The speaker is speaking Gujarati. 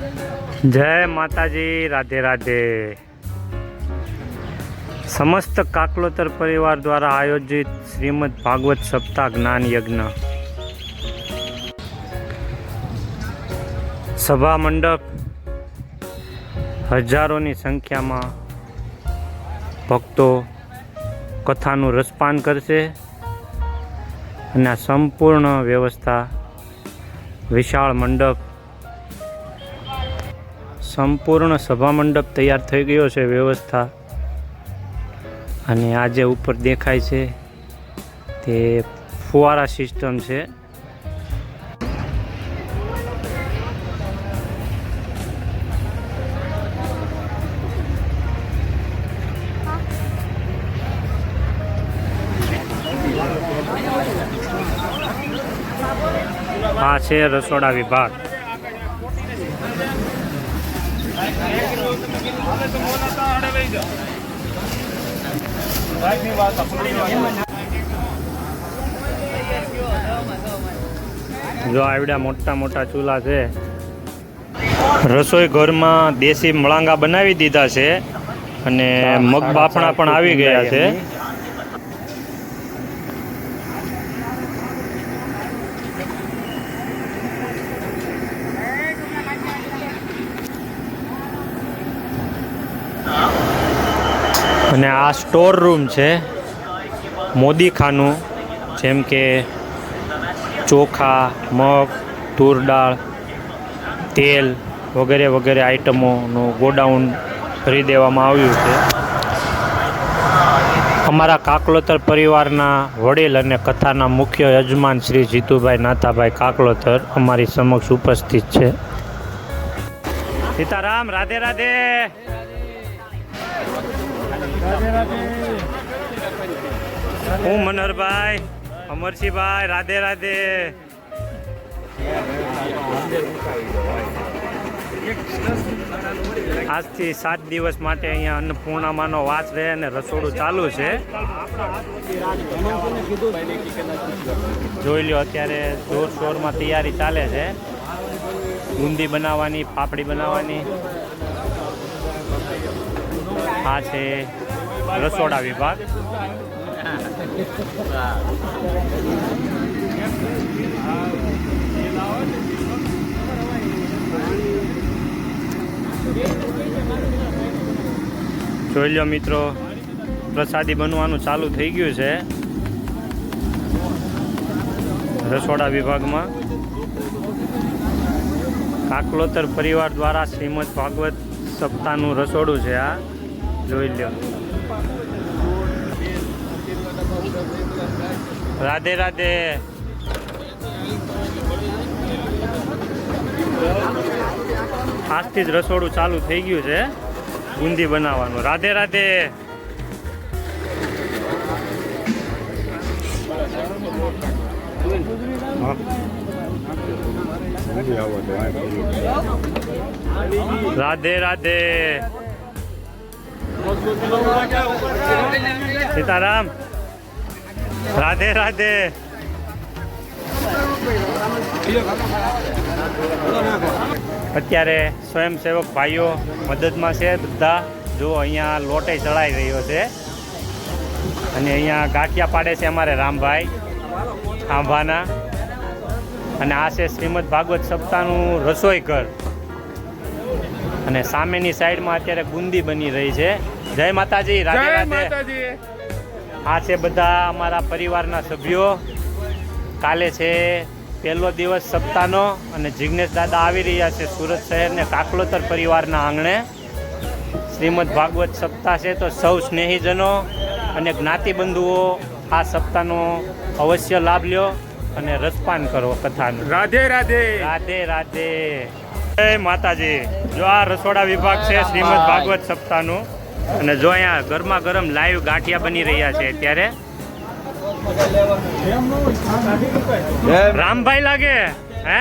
જય માતાજી, રાધે રાધે. સમસ્ત કાકલોતર પરિવાર દ્વારા આયોજિત શ્રીમદ ભાગવત સપ્તાહ જ્ઞાન યજ્ઞ. સભા મંડપ હજારોની સંખ્યામાં ભક્તો કથાનું રસપાન કરશે અને આ સંપૂર્ણ વ્યવસ્થા વિશાળ મંડપ સંપૂર્ણ સભામંડપ તૈયાર થઈ ગયો છે વ્યવસ્થા. અને આજે ઉપર દેખાય છે, તે ફુવારા સિસ્ટમ છે. આ છે રસોડા વિભાગ. જો આવડા મોટા મોટા ચૂલા છે. રસોઈ ઘરમાં દેશી મળાંગા બનાવી દીધા છે અને મગ બાફણા પણ આવી ગયા છે. અને આ સ્ટોર રૂમ છે મોદીખાનું, જેમ કે ચોખા, મગ, તૂર દાળ, તેલ વગેરે વગેરે આઇટમોનું ગોડાઉન ભરી દેવામાં આવ્યું છે. અમારા કાકલોતર પરિવારના વડીલ અને કથાના મુખ્ય યજમાન શ્રી જીતુભાઈ નાથાભાઈ કાકલોતર અમારી સમક્ષ ઉપસ્થિત છે. સીતારામ, રાધે રાધે. હું મનહરભાઈ અમરસિંહભાઈ રાધે રાધે. આજથી સાત દિવસ માટે અહીંયા અન્નપૂર્ણામાનો વાસ રહે અને રસોડું ચાલુ છે. જોઈ લો અત્યારે જોર શોરમાં તૈયારી ચાલે છે. બુંદી બનાવવાની, પાપડી બનાવવાની. આ છે રસોડા વિભાગ. જોઈ લો મિત્રો, પ્રસાદી બનવાનું ચાલુ થઈ ગયું છે. રસોડા વિભાગમાં. કાકલોતર પરિવાર દ્વારા શ્રીમદ ભાગવત સપ્તાહનું રસોડું છે આ. જોઈ લો. રાધે રાધે. આજથી જ રસોડું ચાલુ થઈ ગયું છે. બુંદી બનાવવાનું. રાધે રાધે. રાધે રાધે. સીતારામ. રાધે રાધે. અત્યારે સ્વયંસેવક ભાઈઓ મદદમાં છે. બધા જો અહીંયા લોટે ચડાઈ રહ્યો છે. અને અહીંયા ગાંઠિયા પાડે છે અમારે રામભાઈ આંભાના અને આ છે શ્રીમદ ભાગવત સપ્તાહનું રસોઈ ઘર. અને સામેની સાઈડમાં અત્યારે બુંદી બની રહી છે. જય માતાજી રાધે રાધે. માતાજી. આ છે બધા અમારા પરિવારના સભ્યો. કાલે છે પહેલો દિવસ સપ્તાહનો અને જિજ્ઞેશ દાદા આવી રહ્યા છે સુરત શહેરને કાકલોતર પરિવારના આંગણે. શ્રીમદ ભાગવત સપ્તાહ છે તો સૌ સ્નેહીજનો અને જ્ઞાતિબંધુઓ આ સપ્તાહનો અવશ્ય લાભ લ્યો અને રસપાન કરો કથાનું. રાધે રાધે. રાધે રાધે. જય માતાજી. જો આ રસોડા વિભાગ છે શ્રીમદ ભાગવત સપ્તાહનું. અને જો અહીંયા ગરમા ગરમ લાઈવ ગાંઠિયા બની રહ્યા છે અત્યારે. રામભાઈ લાગે હે?